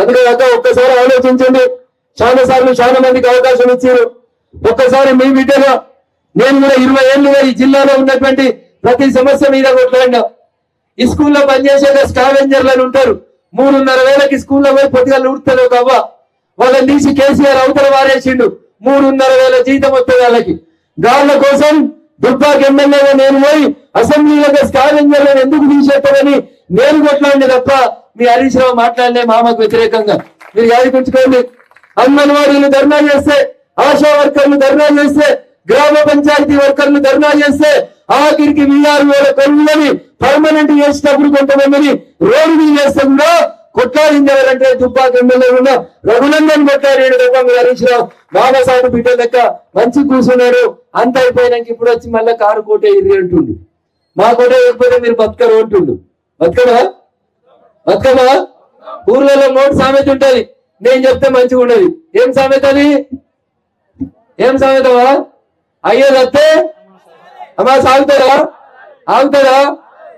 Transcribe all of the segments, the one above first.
అందుకే అక్క ఒక్కసారి ఆలోచించండి. చాలా సార్లు చాలా మందికి అవకాశం ఇచ్చారు. ఒక్కసారి మీ బిడ్డగా నేను కూడా ఇరవై ఏళ్ళుగా ఈ జిల్లాలో ఉన్నటువంటి ప్రతి సమస్య మీద కొట్లాడినా. ఈ స్కూల్లో పనిచేసే స్కావెంజర్లను ఉంటారు. మూడున్నర వేలకి స్కూల్లో పోయి పొద్దుగా ఊడుతుంది ఒక అవ్వ. వాళ్ళని తీసి కేసీఆర్ అవతల వారేసిండు. మూడున్నర వేల జీతం వస్తుంది వాళ్ళకి. గాళ్ళ కోసం దుబ్బాకి ఎమ్మెల్యేగా నేను పోయి అసెంబ్లీలో స్కావెంజర్లను ఎందుకు తీసేస్తారని నేను కొట్లాడిన తప్ప మీ హరీష్ రావు మాట్లాడలే మామకు వ్యతిరేకంగా. మీరు యాదికుంచుకోండి అంగన్వాడీలు ధర్నా చేస్తే ఆశా వర్కర్లు ధర్నా చేస్తే గ్రామ పంచాయతీ వర్కర్లు ధర్నా చేస్తే ఆఖరికి వీఆర్ వేల కరువులని పర్మనెంట్ చేసినప్పుడు కొంతమందిని రోడ్డు మీద చేస్తే కూడా కొట్లాడింది ఎవరంటే దుబ్బాక ఎమ్మెల్యే ఉన్న రఘునందన్ కొట్లాడాడు తప్ప మీరు హరీష్ రావు. బాబాసాహెబ్ బిడ్డ లెక్క మంచి కూర్చున్నాడు అంత అయిపోయినాక ఇప్పుడు వచ్చి మళ్ళీ కారు కోటే ఇది అంటుండు. మా కోట ఇవ్వకపోతే మీరు బతకరు అంటుండు. బతకరా? బతుకమ్మా? ఊర్లలో మూడు సామెత ఉంటది. నేను చెప్తే మంచిగా ఉండదు. ఏం సామెత అది? ఏం సామెతవా అయ్యో వస్తే అమ్మా సాగుతారా? ఆగుతారా?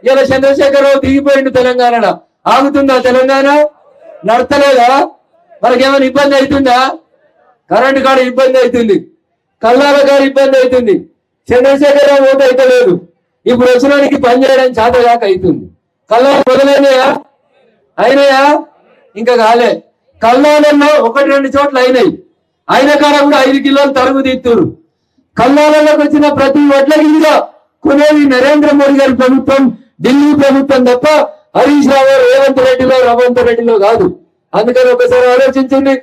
ఇలా చంద్రశేఖరరావు దిగిపోయిండు తెలంగాణ ఆగుతుందా తెలంగాణ? నడతలేదా? మనకేమైనా ఇబ్బంది అవుతుందా? కరెంటు కాడ ఇబ్బంది అవుతుంది. కల్లాల కాడ ఇబ్బంది అవుతుంది. చంద్రశేఖరరావు ఓటు అయితే లేదు ఇప్పుడు వచ్చినానికి పని చేయడానికి చేతగాక అవుతుంది. కల్లాలు మొదలైనయా? అయినాయా? ఇంకా కాలే. కల్లాలలో ఒకటి రెండు చోట్ల అయినాయి. అయిన కాడ కూడా ఐదు కిలోలు తరుగు తీస్తున్నారు కల్లాలలోకి వచ్చిన ప్రతి వడ్ల గింజ కొనేది నరేంద్ర మోడీ గారి ప్రభుత్వం ఢిల్లీ ప్రభుత్వం తప్ప హరీష్ రావు రేవంత్ రెడ్డిలో రవంత్ రెడ్డిలో కాదు. అందుకని ఒకసారి ఆలోచించండి.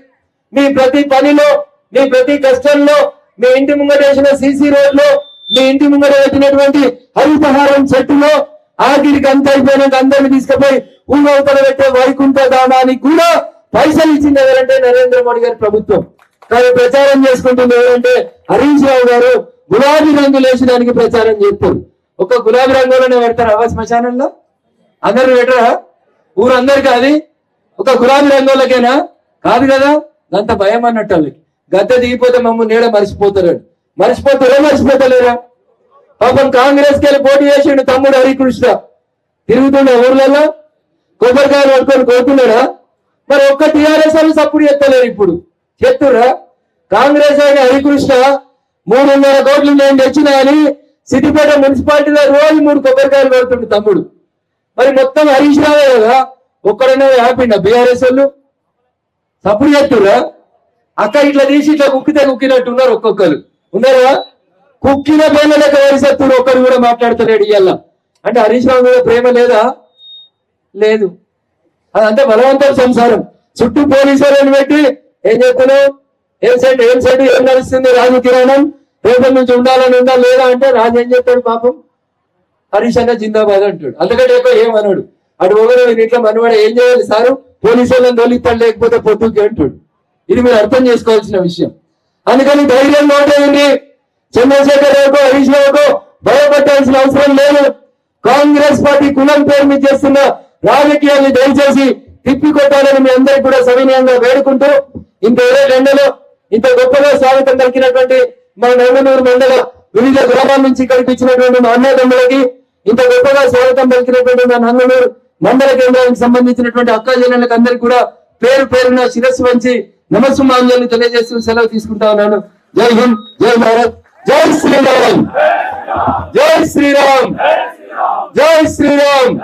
మీ ప్రతి పనిలో మీ ప్రతి కష్టంలో మీ ఇంటి ముంగట వేసిన సీసీ రోడ్లో మీ ఇంటి ముంగట వేసినటువంటి హరితహారం చెట్టులో ఆఖరికి అంత అయిపోయినాక అందరిని తీసుకుపోయి ఊరవతల పెట్టే వైకుంఠ దానానికి కూడా పైసలు ఇచ్చింది ఎవరంటే నరేంద్ర మోడీ గారి ప్రభుత్వం. కానీ ప్రచారం చేసుకుంటుంది ఎవరంటే హరీష్ రావు గారు. గులాబీ రంగు లేచడానికి ప్రచారం చేస్తారు. ఒక గులాబీ రంగులోనే పెడతారు అవ శ్మశానంలో? అందరు పెట్టరా? ఊరందరికీ అది? ఒక గులాబీ రంగులకేనా? కాదు కదా? అంత భయం అన్నట్టు వాళ్ళకి. గద్దె దిగిపోతే మమ్మల్ని నీడ మర్చిపోతారు మర్చిపోతారో మర్చిపోతలేరా పాపం కాంగ్రెస్కి పోటీ చేసిండు తమ్ముడు హరికృష్ణ. తిరుగుతుండే ఊర్లలో కొబ్బరికాయలు పట్టుకొని కోరుతున్నాడా మరి ఒక్క టీఆర్ఎస్ వాళ్ళు సపోర్ట్ చేస్తలేరు ఇప్పుడు. చెప్తురా కాంగ్రెస్ ఆయన హరికృష్ణ మూడున్నర కోట్లు నేను తెచ్చిన అని సిద్దిపేట మున్సిపాలిటీలో రోజు మూడు కొబ్బరికాయలు కొడుతుండు తమ్ముడు. మరి మొత్తం హరీష్ రావే కదా? ఒక్కడనే హ్యాపీనా బీఆర్ఎస్ వాళ్ళు? సపోర్ట్ చేస్తురా అక్క ఇట్లా తీసి ఇట్లా కుక్కితే కుక్కినట్టు ఉన్నారు ఒక్కొక్కరు. ఉన్నారా? కుక్కిన ప్రేమ లెక్క వరిసత్తుడు ఒక్కరు కూడా మాట్లాడతలేడు ఇయ్యాల. అంటే హరీష్ రావు మీద ప్రేమ లేదా? లేదు. అదంతా బలవంతం సంసారం. చుట్టూ పోలీసులను పెట్టి ఏం చెప్తున్నావు ఏం సైడ్ ఏం సైడ్ ఏం నడుస్తుంది రాజు కిరాణం? రేపటి నుంచి ఉండాలని ఉందా లేదా అంటే రాజు ఏం చెప్పాడు పాపం? హరీష్ అన్న జిందాబాద్ అంటాడు అందుకంటే ఎక్కువ ఏమన్నాడు అటు ఒకరు ఇట్లా మనవాడు ఏం చేయాలి సారు? పోలీసు వాళ్ళని లేకపోతే పొద్దుకి అంటాడు. ఇది మీరు అర్థం చేసుకోవాల్సిన విషయం. అందుకని ధైర్యం నోటేయండి చంద్రశేఖర్ రావుకో హరీష్ రావుకో భయపడాల్సిన అవసరం లేదు. కాంగ్రెస్ పార్టీ కులం పేరు మీద చేస్తున్న రాజకీయాన్ని దయచేసి తిప్పికొట్టాలని మీ అందరికి కూడా సవినయంగా వేడుకుంటూ ఇంత ఏడు ఎండలో ఇంత గొప్పగా స్వాగతం కలిగినటువంటి మన నందనూరు మండల వివిధ గ్రామాల నుంచి కనిపించినటువంటి మా అన్నదమ్ములకి ఇంత గొప్పగా స్వాగతం పలికినటువంటి మా నందనూరు మండల కేంద్రానికి సంబంధించినటువంటి అక్క చెల్లెళ్ళకి అందరికి కూడా పేరు పేరున శిరస్సు వంచి నమస్సుమాంజలి తెలియజేస్తూ సెలవు తీసుకుంటా ఉన్నాను. జై హింద్ జై భారత్. జై శ్రీరామ్. జై శ్రీరామ్. జై శ్రీరామ్.